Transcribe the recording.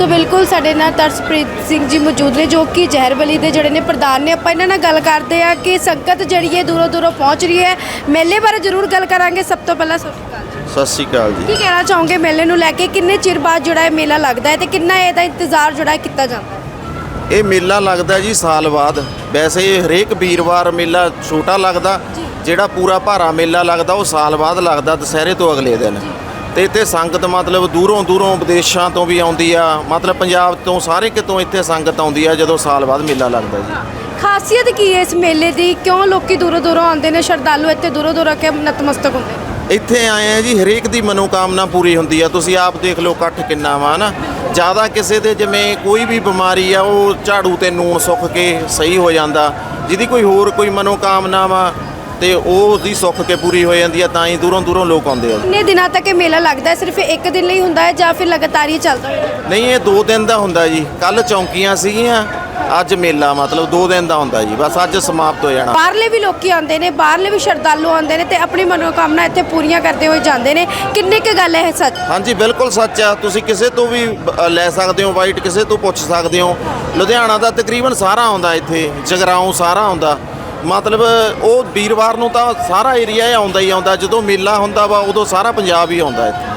ਸੋ ਬਿਲਕੁਲ ਸਾਡੇ ਨਾਲ ਤਰਸਪ੍ਰੀਤ ਸਿੰਘ ਜੀ ਮੌਜੂਦ ਨੇ ਜੋ ਕਿ ਜ਼ਹਿਰਬਲੀ ਦੇ ਜਿਹੜੇ ਨੇ ਪ੍ਰਧਾਨ ਨੇ। ਆਪਾਂ ਇਹਨਾਂ ਨਾਲ ਗੱਲ ਕਰਦੇ ਆ ਕਿ ਸੰਗਤ ਜਿਹੜੀ ਹੈ ਦੂਰੋਂ ਦੂਰੋਂ ਪਹੁੰਚ ਰਹੀ ਹੈ। ਮੇਲੇ ਬਾਰੇ ਜ਼ਰੂਰ ਗੱਲ ਕਰਾਂਗੇ। ਸਭ ਤੋਂ ਪਹਿਲਾਂ ਸਤਿ ਸ਼੍ਰੀ ਅਕਾਲ ਜੀ। ਸਤਿ ਸ਼੍ਰੀ ਅਕਾਲ ਜੀ। ਕੀ ਕਹਿਣਾ ਚਾਹੋਗੇ ਮੇਲੇ ਨੂੰ ਲੈ ਕੇ? ਕਿੰਨੇ ਚਿਰ ਬਾਅਦ ਜਿਹੜਾ ਇਹ ਮੇਲਾ ਲੱਗਦਾ ਹੈ ਤੇ ਕਿੰਨਾ ਇਹਦਾ ਇੰਤਜ਼ਾਰ ਜਿਹੜਾ ਹੈ ਕੀਤਾ ਜਾਂਦਾ ਹੈ? ਇਹ ਮੇਲਾ ਲੱਗਦਾ ਜੀ ਸਾਲ ਬਾਅਦ। ਵੈਸੇ ਇਹ ਹਰੇਕ ਵੀਰਵਾਰ ਮੇਲਾ ਛੋਟਾ ਲੱਗਦਾ। ਜਿਹੜਾ ਪੂਰਾ ਭਾਰਾ ਮੇਲਾ ਲੱਗਦਾ ਉਹ ਸਾਲ ਬਾਅਦ ਲੱਗਦਾ ਦੁਸਹਿਰੇ ਤੋਂ ਅਗਲੇ ਦਿਨ। ਤੇ ਇੱਥੇ ਸੰਗਤ ਮਤਲਬ ਦੂਰੋਂ ਦੂਰੋਂ ਵਿਦੇਸ਼ਾਂ ਤੋਂ ਵੀ ਆਉਂਦੀ ਆ ਮਤਲਬ ਪੰਜਾਬ ਤੋਂ ਸਾਰੇ ਕਿਤੋਂ ਇੱਥੇ ਸੰਗਤ ਆਉਂਦੀ ਆ ਜਦੋਂ ਸਾਲ ਬਾਅਦ ਮੇਲਾ ਲੱਗਦਾ ਜੀ। ਖਾਸੀਅਤ ਕੀ ਹੈ ਇਸ ਮੇਲੇ ਦੀ? ਕਿਉਂ ਲੋਕੀ ਦੂਰੋਂ ਦੂਰੋਂ ਆਉਂਦੇ ਨੇ ਸ਼ਰਧਾਲੂ ਇੱਥੇ ਦੂਰੋਂ ਦੂਰੋਂ ਆ ਕੇ ਨਤਮਸਤਕ ਹੁੰਦੇ ਨੇ? ਇੱਥੇ ਆਏ ਆ ਜੀ ਹਰੇਕ ਦੀ ਮਨੋਕਾਮਨਾ ਪੂਰੀ ਹੁੰਦੀ ਆ। ਤੁਸੀਂ ਆਪ ਦੇਖ ਲਓ ਇਕੱਠ ਕਿੰਨਾ ਵਾ ਨਾ ਜ਼ਿਆਦਾ ਕਿਸੇ ਦੇ ਜਿਵੇਂ ਕੋਈ ਵੀ ਬਿਮਾਰੀ ਆ ਉਹ ਝਾੜੂ ਤੇ ਨੂਣ ਸੁੱਕ ਕੇ ਸਹੀ ਹੋ ਜਾਂਦਾ। ਜਿਹਦੀ ਕੋਈ ਹੋਰ ਕੋਈ ਮਨੋਕਾਮਨਾ ਵਾ ਤੇ ਉਹ ਦੀ ਸੁੱਕ ਕੇ ਪੂਰੀ ਹੋ ਜਾਂਦੀ ਆ ਤਾਂ ਹੀ ਦੂਰੋਂ ਦੂਰੋਂ ਲੋਕ ਆਉਂਦੇ ਆ। ਕਿੰਨੇ ਦਿਨਾਂ ਤੱਕ ਇਹ ਮੇਲਾ ਲੱਗਦਾ ਹੈ? ਸਿਰਫ ਇੱਕ ਦਿਨ ਲਈ ਹੁੰਦਾ ਹੈ ਜਾਂ ਫਿਰ ਲਗਾਤਾਰ ਹੀ ਚੱਲਦਾ ਹੈ? ਨਹੀਂ ਇਹ 2 ਦਿਨ ਦਾ ਹੁੰਦਾ ਜੀ। ਕੱਲ ਚੌਂਕੀਆਂ ਸੀਗੀਆਂ ਅੱਜ ਮੇਲਾ ਮਤਲਬ 2 ਦਿਨ ਦਾ ਹੁੰਦਾ ਜੀ। ਬਸ ਅੱਜ ਸਮਾਪਤ ਹੋ ਜਾਣਾ। ਬਾਹਰਲੇ ਵੀ ਲੋਕੀ ਆਉਂਦੇ ਨੇ ਬਾਹਰਲੇ ਵੀ ਸ਼ਰਧਾਲੂ ਆਉਂਦੇ ਨੇ ਤੇ ਆਪਣੀ ਮਨੋਕਾਮਨਾ ਇੱਥੇ ਪੂਰੀਆਂ ਕਰਦੇ ਹੋਏ ਜਾਂਦੇ ਨੇ। ਕਿੰਨੇ ਕੁ ਗੱਲ ਹੈ ਇਹ ਸੱਚ? ਹਾਂਜੀ ਬਿਲਕੁਲ ਸੱਚ ਆ। ਤੁਸੀਂ ਕਿਸੇ ਤੋਂ ਵੀ ਲੈ ਸਕਦੇ ਹੋ ਵਾਈਟ ਕਿਸੇ ਤੋਂ ਪੁੱਛ ਸਕਦੇ ਹੋ। ਲੁਧਿਆਣਾ ਦਾ ਤਕਰੀਬਨ ਸਾਰਾ ਆਉਂਦਾ ਇੱਥੇ ਜਗਰਾਉਂ ਸਾਰਾ ਆਉਂਦਾ। ਮਤਲਬ ਉਹ ਵੀਰਵਾਰ ਨੂੰ ਤਾਂ ਸਾਰਾ ਏਰੀਆ ਹੀ ਆਉਂਦਾ ਹੀ ਆਉਂਦਾ, ਜਦੋਂ ਮੇਲਾ ਹੁੰਦਾ ਵਾ ਉਦੋਂ ਸਾਰਾ ਪੰਜਾਬ ਹੀ ਆਉਂਦਾ ਇੱਥੇ।